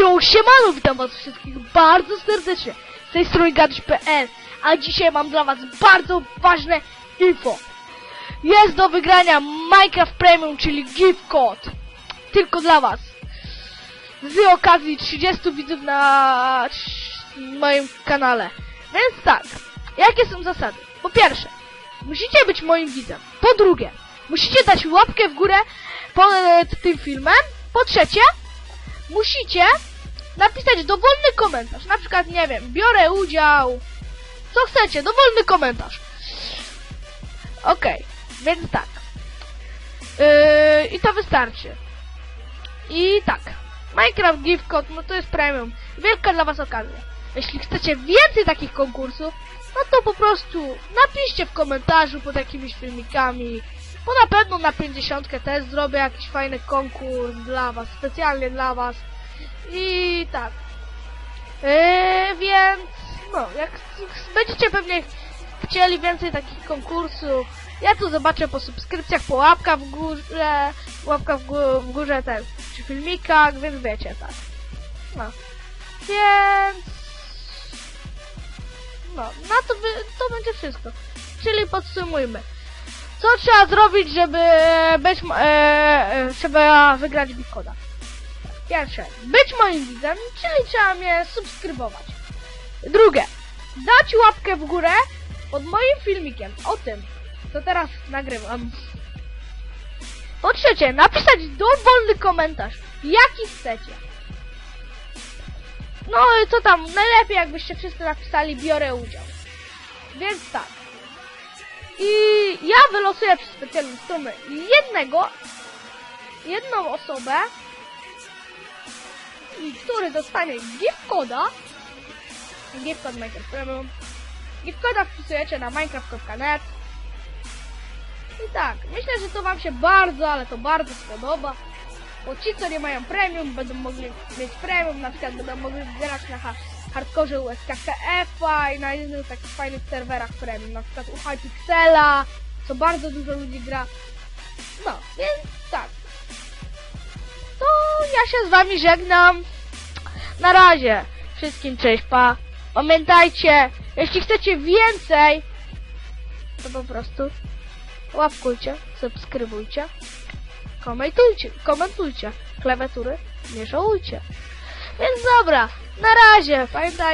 Yo, siemano, witam was wszystkich bardzo serdecznie. Z tej strony gaduś.pl A dzisiaj mam dla was bardzo ważne info. Jest do wygrania Minecraft Premium, czyli gift code. Tylko dla was. Z okazji 30 widzów na moim kanale. Więc tak, jakie są zasady? Po pierwsze, musicie być moim widzem. Po drugie, musicie dać łapkę w górę pod tym filmem. Po trzecie, musicie napisać dowolny komentarz. Na przykład, nie wiem, biorę udział. Co chcecie, dowolny komentarz. Okej, więc tak. Yy, I to wystarczy. I tak. Minecraft Gift Code, no to jest premium. Wielka dla was okazja. Jeśli chcecie więcej takich konkursów, no to po prostu napiszcie w komentarzu pod jakimiś filmikami. Bo na pewno na 50 też zrobię jakiś fajny konkurs dla was, specjalnie dla was. I tak. Yy, więc, no, jak będziecie pewnie chcieli więcej takich konkursów, ja tu zobaczę po subskrypcjach, po łapkach w górze, łapka w, w górze też, przy filmikach, więc wiecie, tak. No. Więc... No, na to, by, to będzie wszystko. Czyli podsumujmy. Co trzeba zrobić, żeby być, e, e, żeby wygrać Bikoda? Pierwsze, być moim widzem, czyli trzeba mnie subskrybować. Drugie, dać łapkę w górę pod moim filmikiem o tym, co teraz nagrywam. Po trzecie, napisać dowolny komentarz, jaki chcecie. No i co tam, najlepiej jakbyście wszyscy napisali biorę udział. Więc tak. I ja wylosuję przez specjalną stronę jednego, jedną osobę, i który dostanie gift koda gift code Minecraft Premium. Gift koda wpisujecie na minecraft.net i tak, myślę, że to wam się bardzo, ale to bardzo spodoba bo ci, co nie mają premium, będą mogli mieć premium, na przykład będą mogli zbierać na ha hardkorze USKTF-a i na innych takich fajnych serwerach premium, na przykład u Hypixela, co bardzo dużo ludzi gra. No, więc ja się z wami żegnam. Na razie. Wszystkim cześć, pa. Pamiętajcie, jeśli chcecie więcej, to po prostu łapkujcie, subskrybujcie, komentujcie, komentujcie. Klawiatury nie żałujcie. Więc dobra, na razie, pamiętajcie.